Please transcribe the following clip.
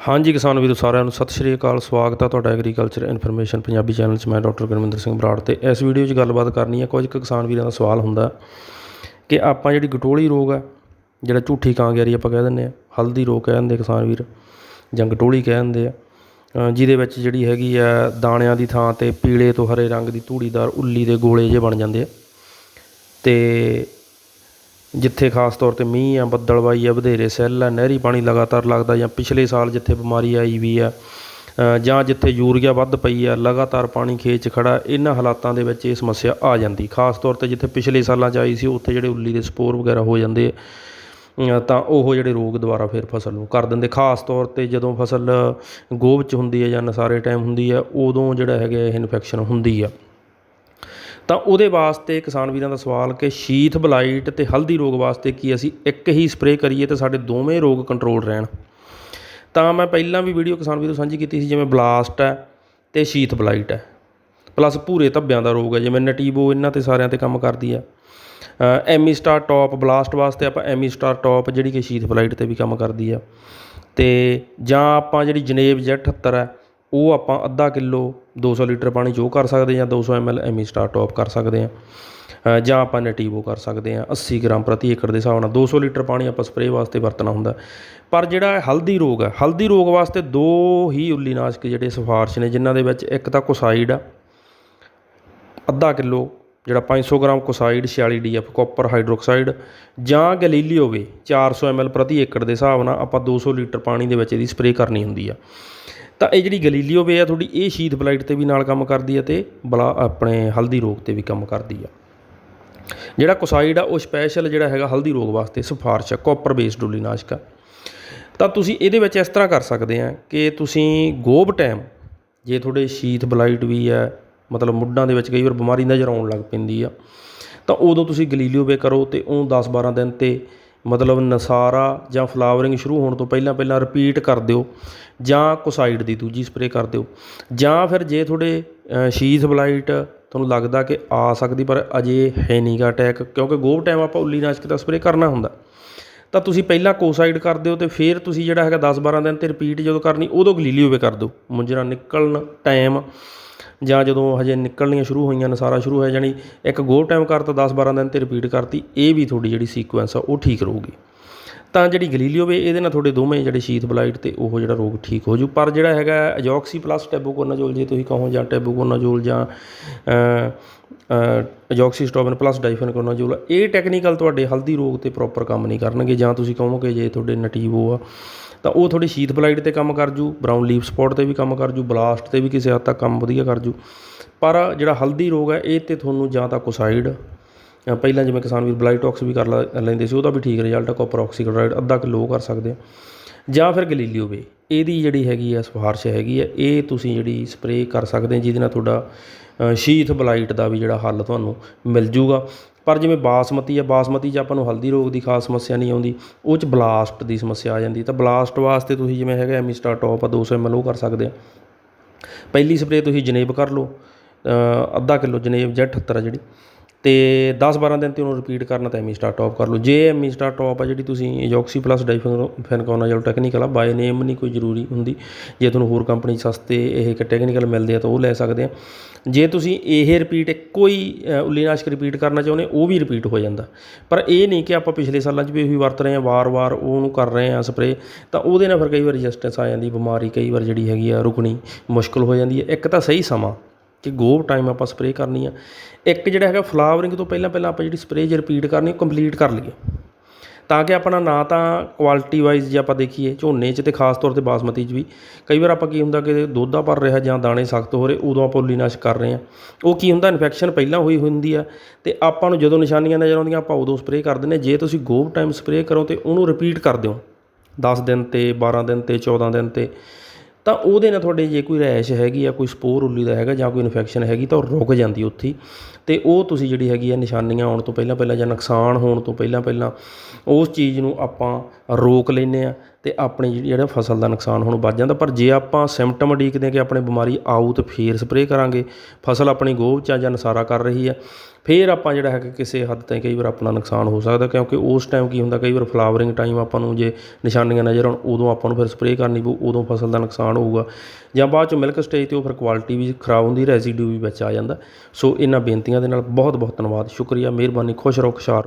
ਹਾਂਜੀ ਕਿਸਾਨ ਵੀਰੋ, ਸਾਰਿਆਂ ਨੂੰ ਸਤਿ ਸ਼੍ਰੀ ਅਕਾਲ। ਸਵਾਗਤ ਹੈ ਤੁਹਾਡਾ ਐਗਰੀਕਲਚਰ ਇਨਫੋਰਮੇਸ਼ਨ ਪੰਜਾਬੀ ਚੈਨਲ 'ਚ। ਮੈਂ ਡਾਕਟਰ ਗੁਰਮਿੰਦਰ ਸਿੰਘ ਬਰਾੜ ਤੇ ਇਸ ਵੀਡੀਓ 'ਚ ਗੱਲਬਾਤ ਕਰਨੀ ਹੈ ਕੁਝ ਕੁ ਕਿਸਾਨ ਵੀਰਾਂ ਦਾ ਸਵਾਲ ਹੁੰਦਾ ਕਿ ਆਪਾਂ ਜਿਹੜੀ ਗਟੋਲੀ ਰੋਗ ਹੈ ਜਿਹੜਾ ਝੂਠੀ ਕਾਂਗਿਆਰੀ ਆਪਾਂ ਕਹਿ ਦਿੰਦੇ ਆ, ਹਲਦੀ ਰੋਗ ਕਹਿ ਦਿੰਦੇ ਕਿਸਾਨ ਵੀਰ, ਜਾਂ ਗਟੋਲੀ ਕਹਿ ਦਿੰਦੇ ਆ ਜਿਹਦੇ ਵਿੱਚ ਜਿਹੜੀ ਹੈਗੀ ਆ ਦਾਣਿਆਂ ਦੀ ਥਾਂ ਤੇ ਪੀਲੇ ਤੋਂ ਹਰੇ ਰੰਗ ਦੀ ਧੂੜੀਦਾਰ ਉੱਲੀ ਦੇ ਗੋਲੇ ਜੇ ਬਣ ਜਾਂਦੇ ਆ। ਤੇ ਜਿੱਥੇ ਖਾਸ ਤੌਰ ਤੇ ਮੀਂਹ ਆ, ਬੱਦਲਵਾਈ ਆ, ਵਧੇਰੇ ਸੈੱਲ ਆ, ਨਹਿਰੀ ਪਾਣੀ ਲਗਾਤਾਰ ਲੱਗਦਾ ਜਾਂ ਪਿਛਲੇ ਸਾਲ ਜਿੱਥੇ ਬਿਮਾਰੀ ਆਈ ਵੀ ਆ ਜਾਂ ਜਿੱਥੇ ਯੂਰੀਆ ਵੱਧ ਪਈ ਆ, ਲਗਾਤਾਰ ਪਾਣੀ ਖੇਤ 'ਚ ਖੜਾ, ਇਹਨਾਂ ਹਾਲਾਤਾਂ ਦੇ ਵਿੱਚ ਇਹ ਸਮੱਸਿਆ ਆ ਜਾਂਦੀ। ਖਾਸ ਤੌਰ ਤੇ ਜਿੱਥੇ ਪਿਛਲੇ ਸਾਲਾਂ 'ਚ ਆਈ ਸੀ, ਉੱਥੇ ਜਿਹੜੇ ਉੱਲੀ ਦੇ ਸਪੋਰ ਵਗੈਰਾ ਹੋ ਜਾਂਦੇ ਤਾਂ ਉਹ ਜਿਹੜੇ ਰੋਗ ਦੁਬਾਰਾ ਫਿਰ ਫਸਲ ਨੂੰ ਕਰ ਦਿੰਦੇ। ਖਾਸ ਤੌਰ ਤੇ ਜਦੋਂ ਫਸਲ ਗੋਭ 'ਚ ਹੁੰਦੀ ਹੈ ਜਾਂ ਨਸਾਰੇ ਟਾਈਮ ਹੁੰਦੀ ਹੈ ਉਦੋਂ ਜਿਹੜਾ ਹੈਗਾ ਇਹ ਇਨਫੈਕਸ਼ਨ ਹੁੰਦੀ ਆ। ਤਾਂ ਉਹਦੇ ਵਾਸਤੇ ਕਿਸਾਨ ਵੀਰਾਂ ਦਾ ਸਵਾਲ ਕਿ ਸ਼ੀਥ ਬਲਾਈਟ ਅਤੇ ਹਲਦੀ ਰੋਗ ਵਾਸਤੇ ਕੀ ਅਸੀਂ ਇੱਕ ਹੀ ਸਪਰੇਅ ਕਰੀਏ ਤੇ ਸਾਡੇ ਦੋਵੇਂ ਰੋਗ ਕੰਟਰੋਲ ਰਹਿਣ? ਤਾਂ ਮੈਂ ਪਹਿਲਾਂ ਵੀ ਵੀਡੀਓ ਕਿਸਾਨ ਵੀਰੋ ਸਾਂਝੀ ਕੀਤੀ ਸੀ, ਜਿਵੇਂ ਬਲਾਸਟ ਹੈ ਤੇ ਸ਼ੀਥ ਬਲਾਈਟ ਹੈ। ਪਲੱਸ ਭੂਰੇ ਧੱਬਿਆਂ ਦਾ ਰੋਗ ਹੈ, ਜਿਵੇਂ ਨਟੀਬੋ ਇਹਨਾਂ ਤੇ ਸਾਰਿਆਂ ਤੇ ਕੰਮ ਕਰਦੀ ਹੈ। ਐਮੀ ਸਟਾਰ ਟੌਪ ਬਲਾਸਟ ਵਾਸਤੇ ਆਪਾਂ ਐਮੀ ਸਟਾਰ ਟੌਪ ਜਿਹੜੀ ਕਿ ਸ਼ੀਥ ਬਲਾਈਟ ਤੇ ਵੀ ਕੰਮ ਕਰਦੀ ਆ ਤੇ ਜਾਂ ਆਪਾਂ ਜਿਹੜੀ ਜਨੇਬ ਜੈਟ 78 ਹੈ ਉਹ ਆਪਾਂ ਅੱਧਾ ਕਿਲੋ 200 ਲੀਟਰ ਪਾਣੀ 'ਚ ਉਹ ਕਰ ਸਕਦੇ ਜਾਂ 200 ml ਐਮੀ ਸਟਾਰ ਟੋਪ ਕਰ ਸਕਦੇ ਹਾਂ। ਜਾਂ ਆਪਾਂ ਨਟੀਵੋ ਕਰ ਸਕਦੇ ਹਾਂ 80 ਗ੍ਰਾਮ ਪ੍ਰਤੀ ਏਕੜ ਦੇ ਹਿਸਾਬ ਨਾਲ 200 ਲੀਟਰ ਪਾਣੀ ਆਪਾਂ ਸਪਰੇਅ ਵਾਸਤੇ ਵਰਤਣਾ ਹੁੰਦਾ ਪਰ ਜਿਹੜਾ ਹਲਦੀ ਰੋਗ ਹੈ, ਹਲਦੀ ਰੋਗ ਵਾਸਤੇ ਦੋ ਹੀ ਉੱਲੀਨਾਸ਼ਕ ਜਿਹੜੇ ਸਿਫਾਰਸ਼ ਨੇ, ਜਿਨ੍ਹਾਂ ਦੇ ਵਿੱਚ ਇੱਕ ਤਾਂ ਕੋਸਾਈਡ ਆ, ਅੱਧਾ ਕਿਲੋ ਜਿਹੜਾ 500 gram Kocide 46 DF copper hydroxide ਜਾਂ ਗੈਲੀਲੀਓ ਵੇ 400 ml ਪ੍ਰਤੀ ਏਕੜ ਦੇ ਹਿਸਾਬ ਨਾਲ ਆਪਾਂ 200 ਲੀਟਰ ਪਾਣੀ ਦੇ ਵਿੱਚ ਇਹਦੀ ਸਪਰੇਅ ਕਰਨੀ ਹੁੰਦੀ ਆ। ਤਾਂ ਇਹ ਜਿਹੜੀ ਗਲੀਲੀਓ ਵੇ ਆ, ਤੁਹਾਡੀ ਇਹ ਸ਼ੀਥ ਬਲਾਈਟ ਤੇ ਵੀ ਨਾਲ ਕੰਮ ਕਰਦੀ ਹੈ ਤੇ ਬਲਾ ਆਪਣੇ ਹਲਦੀ ਰੋਗ ਤੇ ਵੀ ਕੰਮ ਕਰਦੀ ਆ। ਜਿਹੜਾ ਕੋਸਾਈਡ ਆ, ਉਹ ਸਪੈਸ਼ਲ ਜਿਹੜਾ ਹੈਗਾ ਹਲਦੀ ਰੋਗ ਵਾਸਤੇ ਸਿਫਾਰਸ਼ ਆ ਕਾਪਰ ਬੇਸਡ ਡੋਲੀਨਾਸ਼ਕ ਆ। ਤਾਂ ਤੁਸੀਂ ਇਹਦੇ ਵਿੱਚ ਇਸ ਤਰ੍ਹਾਂ ਕਰ ਸਕਦੇ ਆ ਕਿ ਤੁਸੀਂ ਗੋਬ ਟਾਈਮ ਜੇ ਤੁਹਾਡੇ ਸ਼ੀਥ ਬਲਾਈਟ ਵੀ ਹੈ ਮਤਲਬ ਮੁੱਢਾਂ ਦੇ ਵਿੱਚ ਕਈ ਵਾਰ ਬਿਮਾਰੀ ਨਜ਼ਰ ਆਉਣ ਲੱਗ ਪੈਂਦੀ ਆ, ਤਾਂ ਉਦੋਂ ਤੁਸੀਂ ਗਲੀਲੀਓ ਵੇ ਕਰੋ ਤੇ ਉਹ 10-12 ਦਿਨ ਤੇ ਮਤਲਬ ਨਸਾਰਾ ਜਾਂ ਫਲਾਵਰਿੰਗ ਸ਼ੁਰੂ ਹੋਣ ਤੋਂ ਪਹਿਲਾਂ ਪਹਿਲਾਂ ਰਿਪੀਟ ਕਰ ਦਿਓ ਜਾਂ ਕੋਸਾਈਡ ਦੀ ਦੂਜੀ ਸਪਰੇਅ ਕਰ ਦਿਓ ਜਾਂ ਫਿਰ ਜੇ ਤੁਹਾਡੇ ਸ਼ੀਥ ਬਲਾਈਟ ਤੁਹਾਨੂੰ ਲੱਗਦਾ ਕਿ ਆ ਸਕਦੀ ਪਰ ਅਜੇ ਹੈ ਨਹੀਂਗਾ ਅਟੈਕ ਕਿਉਂਕਿ ਗੋਭ ਟਾਈਮ ਆਪਾਂ ਉੱਲੀ ਉੱਲੀਨਾਸ਼ਕ ਦਾ ਸਪਰੇਅ ਕਰਨਾ ਹੁੰਦਾ। ਤਾਂ ਤੁਸੀਂ ਪਹਿਲਾਂ ਕੋਸਾਈਡ ਕਰ ਦਿਓ ਤੇ ਫਿਰ ਤੁਸੀਂ ਜਿਹੜਾ ਹੈਗਾ 10-12 ਦਿਨ ਤੇ ਰਿਪੀਟ ਜਦੋਂ ਕਰਨੀ ਉਦੋਂ ਗਲੀਲੀਓ ਵੇ ਕਰ ਦਿਓ। ਮੁੰਜਰਾ ਨਿਕਲਣ ਟਾਈਮ ਜਾਂ ਜਦੋਂ ਹਜੇ ਨਿਕਲਣੀਆਂ ਸ਼ੁਰੂ ਹੋਈਆਂ ਨੇ, ਸਾਰਾ ਸ਼ੁਰੂ ਹੋਇਆ, ਜਾਣੀ ਇੱਕ ਗੋ ਟਾਈਮ ਕਰਤਾ 10-12 ਦਿਨ ਤੇ ਰਿਪੀਟ ਕਰਤੀ, ਇਹ ਵੀ ਤੁਹਾਡੀ ਜਿਹੜੀ ਸੀਕੁਐਂਸ ਆ, ਉਹ ਠੀਕ ਰਹੂਗੀ। ਤਾਂ ਜਿਹੜੀ ਗਲੀਲੀਓ ਵੇ ਇਹਦੇ ਨਾਲ ਤੁਹਾਡੇ ਦੋਵੇਂ ਜਿਹੜੇ ਸ਼ੀਥ ਬਲਾਈਟ ਤੇ ਉਹ ਜਿਹੜਾ ਰੋਗ ਠੀਕ ਹੋ ਜੂ ਪਰ ਜਿਹੜਾ ਹੈਗਾ ਅਜੋਕਸੀ ਪਲੱਸ ਟੈਬੂਕੋਨਾਜ਼ੋਲ ਜੇ ਤੁਸੀਂ ਕਹੋ, ਜਾਂ ਟੈਬੂਕੋਨਾਜ਼ੋਲ ਜਾਂ ਅਜੋਕਸੀ ਸਟੋਬਨ ਪਲੱਸ ਡਾਈਫਨਕੋਨਾਜ਼ੋਲ ਇਹ ਟੈਕਨੀਕਲ ਤੁਹਾਡੇ ਹਲਦੀ ਰੋਗ ਤੇ ਪ੍ਰੋਪਰ ਕੰਮ ਨਹੀਂ ਕਰਨਗੇ, ਜਾਂ ਤੁਸੀਂ ਕਹੋਗੇ ਜੇ ਤੁਹਾਡੇ ਨਟੀਵੋ ਆ ਤਾਂ ਉਹ ਤੁਹਾਡੀ ਸ਼ੀਥ ਬਲਾਈਟ ਤੇ ਕੰਮ ਕਰ ਜੂ ਬਰਾਊਨ ਲੀਫ ਸਪੌਟ ਤੇ ਵੀ ਕੰਮ ਕਰ ਜੂ ਬਲਾਸਟ ਤੇ ਵੀ ਕਿਸੇ ਹੱਦ ਤੱਕ ਕੰਮ ਵਧੀਆ ਕਰ ਜੂ। ਪਰ ਜਿਹੜਾ ਹਲਦੀ ਰੋਗ ਹੈ, ਇਹ ਤੇ ਤੁਹਾਨੂੰ ਜਾਂ ਤਾਂ ਕੋਸਾਈਡ ਪਹਿਲਾਂ ਜਿਵੇਂ ਕਿਸਾਨ ਵੀਰ ਬਲਾਈਟੌਕਸ ਵੀ ਕਰ ਲੈਂਦੇ ਸੀ, ਉਹਦਾ ਵੀ ਠੀਕ ਰਿਜ਼ਲਟ ਆ ਕਾਪਰ ਆਕਸੀਕਲੋਰਾਈਡ ਅੱਧਾ ਕਿਲੋ ਕਰ ਸਕਦੇ ਆ। ਜਾਂ ਫਿਰ ਗਲੀਲੀਓ ਵੇ ਇਹਦੀ ਜਿਹੜੀ ਹੈਗੀ ਆ ਸਿਫਾਰਿਸ਼ ਹੈਗੀ ਆ, ਇਹ ਤੁਸੀਂ ਜਿਹੜੀ ਸਪਰੇਅ ਕਰ ਸਕਦੇ ਜਿਹਦੇ ਨਾਲ ਤੁਹਾਡਾ ਸ਼ੀਥ ਬਲਾਈਟ ਦਾ ਵੀ ਜਿਹੜਾ ਹੱਲ ਤੁਹਾਨੂੰ ਮਿਲ ਜੂਗਾ। ਪਰ ਜਿਵੇਂ ਬਾਸਮਤੀ ਆ, ਬਾਸਮਤੀ 'ਚ ਆਪਾਂ ਨੂੰ ਹਲਦੀ ਰੋਗ ਦੀ ਖਾਸ ਸਮੱਸਿਆ ਨਹੀਂ ਆਉਂਦੀ, ਉਹ 'ਚ ਬਲਾਸਟ ਦੀ ਸਮੱਸਿਆ ਆ ਜਾਂਦੀ। ਤਾਂ ਬਲਾਸਟ ਵਾਸਤੇ ਤੁਸੀਂ ਜਿਵੇਂ ਹੈਗਾ ਐਮੀਸਟਾ ਟੌਪ ਆ 200 ml ਉਹ ਕਰ ਸਕਦੇ ਆ। ਪਹਿਲੀ ਸਪਰੇਅ ਤੁਸੀਂ ਜਨੇਬ ਕਰ ਲਓ ਅੱਧਾ ਕਿਲੋ ਜਨੇਬ ਜਾਂ 78 ਆ ਜਿਹੜੀ। ਅਤੇ ਦਸ ਬਾਰ੍ਹਾਂ ਦਿਨ ਤੇ ਉਹਨੂੰ ਰਿਪੀਟ ਕਰਨਾ ਤਾਂ ਐਮੀ ਸਟਾਰ ਟੋਪ ਕਰ ਲਓ। ਜੇ ਐਮੀ ਸਟਾਰ ਟੋਪ ਆ ਜਿਹੜੀ ਤੁਸੀਂ ਇਜੋਕਸੀ ਪਲੱਸ ਡਾਈਫੈਨਕੋਨਾਜ਼ੋਲ ਟੈਕਨੀਕਲ ਆ ਬਾਏ ਨੇਮ ਨਹੀਂ ਕੋਈ ਜ਼ਰੂਰੀ ਹੁੰਦੀ। ਜੇ ਤੁਹਾਨੂੰ ਹੋਰ ਕੰਪਨੀ ਸਸਤੇ ਇਹ ਇੱਕ ਟੈਕਨੀਕਲ ਮਿਲਦੇ ਆ ਤਾਂ ਉਹ ਲੈ ਸਕਦੇ ਆ। ਜੇ ਤੁਸੀਂ ਇਹ ਰਿਪੀਟ ਇੱਕੋ ਹੀ ਉੱਲੀਨਾਸ਼ਕ ਰਿਪੀਟ ਕਰਨਾ ਚਾਹੁੰਦੇ, ਉਹ ਵੀ ਰਿਪੀਟ ਹੋ ਜਾਂਦਾ। ਪਰ ਇਹ ਨਹੀਂ ਕਿ ਆਪਾਂ ਪਿਛਲੇ ਸਾਲਾਂ 'ਚ ਵੀ ਉਹੀ ਵਰਤ ਰਹੇ ਆ, ਵਾਰ-ਵਾਰ ਉਹਨੂੰ ਕਰ ਰਹੇ ਆ ਸਪਰੇਅ ਤਾਂ ਉਹਦੇ ਨਾਲ ਫਿਰ ਕਈ ਵਾਰ ਰੈਜ਼ਿਸਟੈਂਸ ਆ ਜਾਂਦੀ, ਬਿਮਾਰੀ ਕਈ ਵਾਰ ਜਿਹੜੀ ਹੈਗੀ ਆ ਰੁਕਣੀ ਮੁਸ਼ਕਲ ਹੋ ਜਾਂਦੀ ਹੈ। ਇੱਕ ਤਾਂ ਸਹੀ ਸਮਾਂ ਕਿ ਗੋਬ ਟਾਈਮ ਆਪਾਂ ਸਪਰੇਅ ਕਰਨੀ ਆ। ਇੱਕ ਜਿਹੜਾ ਹੈਗਾ ਫਲਾਵਰਿੰਗ ਤੋਂ ਪਹਿਲਾਂ ਪਹਿਲਾਂ ਆਪਾਂ ਜਿਹੜੀ ਸਪਰੇਅ ਜੇ ਰਿਪੀਟ ਕਰਨੀ, ਉਹ ਕੰਪਲੀਟ ਕਰ ਲਈਏ। ਤਾਂ ਕਿ ਆਪਣਾ ਨਾ ਤਾਂ ਕੁਆਲਿਟੀ ਵਾਈਜ਼ ਜੇ ਆਪਾਂ ਦੇਖੀਏ, ਝੋਨੇ 'ਚ ਤੇ ਖਾਸ ਤੌਰ ਤੇ ਬਾਸਮਤੀ 'ਚ ਵੀ, ਕਈ ਵਾਰ ਆਪਾਂ ਕੀ ਹੁੰਦਾ ਕਿ ਦੁੱਧਾ ਭਰ ਰਿਹਾ ਜਾਂ ਦਾਣੇ ਸਖਤ ਹੋ ਰਹੇ, ਉਦੋਂ ਆਪਾਂ ਉੱਲੀਨਾਸ਼ ਕਰ ਰਹੇ ਆ। ਉਹ ਕੀ ਹੁੰਦਾ ਇਨਫੈਕਸ਼ਨ ਪਹਿਲਾਂ ਹੋਈ ਹੁੰਦੀ ਆ ਤੇ ਆਪਾਂ ਨੂੰ ਜਦੋਂ ਨਿਸ਼ਾਨੀਆਂ ਨਜ਼ਰ ਆਉਂਦੀਆਂ, ਆਪਾਂ ਉਦੋਂ ਸਪਰੇਅ ਕਰ ਦਿੰਦੇ ਜੇ ਤੁਸੀਂ ਗੋਬ ਟਾਈਮ ਸਪਰੇਅ ਕਰੋ ਤੇ ਉਹਨੂੰ ਰਿਪੀਟ ਕਰ ਦਿਓ। 10 ਦਿਨ ਤੇ 12 ਦਿਨ ਤੇ 14 ਦਿਨ ਤੇ। ਤਾਂ ਉਹਦੇ ਨਾਲ ਤੁਹਾਡੇ ਜੇ ਕੋਈ ਰੈਸ਼ ਹੈਗੀ ਆ, ਕੋਈ ਸਪੋਰ ਉੱਲੀ ਦਾ ਹੈਗਾ ਜਾਂ ਕੋਈ ਇਨਫੈਕਸ਼ਨ ਹੈਗੀ ਤਾਂ ਉਹ ਰੁਕ ਜਾਂਦੀ ਉੱਥੇ ਅਤੇ ਉਹ ਤੁਸੀਂ ਜਿਹੜੀ ਹੈਗੀ ਆ ਨਿਸ਼ਾਨੀਆਂ ਆਉਣ ਤੋਂ ਪਹਿਲਾਂ ਪਹਿਲਾਂ ਜਾਂ ਨੁਕਸਾਨ ਹੋਣ ਤੋਂ ਪਹਿਲਾਂ ਪਹਿਲਾਂ ਉਸ ਚੀਜ਼ ਨੂੰ ਆਪਾਂ ਰੋਕ ਲੈਂਦੇ ਹਾਂ ਅਤੇ ਆਪਣੀ ਜਿਹੜੀ ਜਿਹੜਾ ਫਸਲ ਦਾ ਨੁਕਸਾਨ ਹੁਣ ਬਚ ਜਾਂਦਾ। ਪਰ ਜੇ ਆਪਾਂ ਸਿੰਮਟਮ ਉਡੀਕਦੇ ਕਿ ਆਪਣੇ ਬਿਮਾਰੀ ਆਊ ਤਾਂ ਫੇਰ ਸਪਰੇਅ ਕਰਾਂਗੇ। ਫਸਲ ਆਪਣੀ ਗੋਭ 'ਚ ਜਾਂ ਨਸਾਰਾ ਕਰ ਰਹੀ ਹੈ। ਫੇਰ ਆਪਾਂ ਜਿਹੜਾ ਹੈ ਕਿ ਕਿਸੇ ਹੱਦ ਤਾਈਂ ਕਈ ਵਾਰ ਆਪਣਾ ਨੁਕਸਾਨ ਹੋ ਸਕਦਾ ਕਿਉਂਕਿ ਉਸ ਟਾਈਮ ਕੀ ਹੁੰਦਾ, ਕਈ ਵਾਰ ਫਲਾਵਰਿੰਗ ਟਾਈਮ ਆਪਾਂ ਨੂੰ ਜੇ ਨਿਸ਼ਾਨੀਆਂ ਨਜ਼ਰ ਆਉਣ, ਉਦੋਂ ਆਪਾਂ ਨੂੰ ਫਿਰ ਸਪਰੇਅ ਕਰਨੀ ਪਊ, ਉਦੋਂ ਫਸਲ ਦਾ ਨੁਕਸਾਨ ਹੋਊਗਾ। ਜਾਂ ਬਾਅਦ ਚੋਂ ਮਿਲਕ ਸਟੇਜ ਤੇ ਉਹ ਫਿਰ ਕੁਆਲਿਟੀ ਵੀ ਖਰਾਬ ਹੁੰਦੀ ਰੈਜ਼ੀਡਿਊ ਵੀ ਵਿੱਚ ਆ ਜਾਂਦਾ। ਸੋ ਇਹਨਾਂ ਬੇਨਤੀਆਂ ਦੇ ਨਾਲ ਬਹੁਤ ਬਹੁਤ ਧੰਨਵਾਦ। ਸ਼ੁਕਰੀਆ, ਮਿਹਰਬਾਨੀ, ਖੁਸ਼ ਰਹੋ, ਖੁਸ਼ਹਾਲ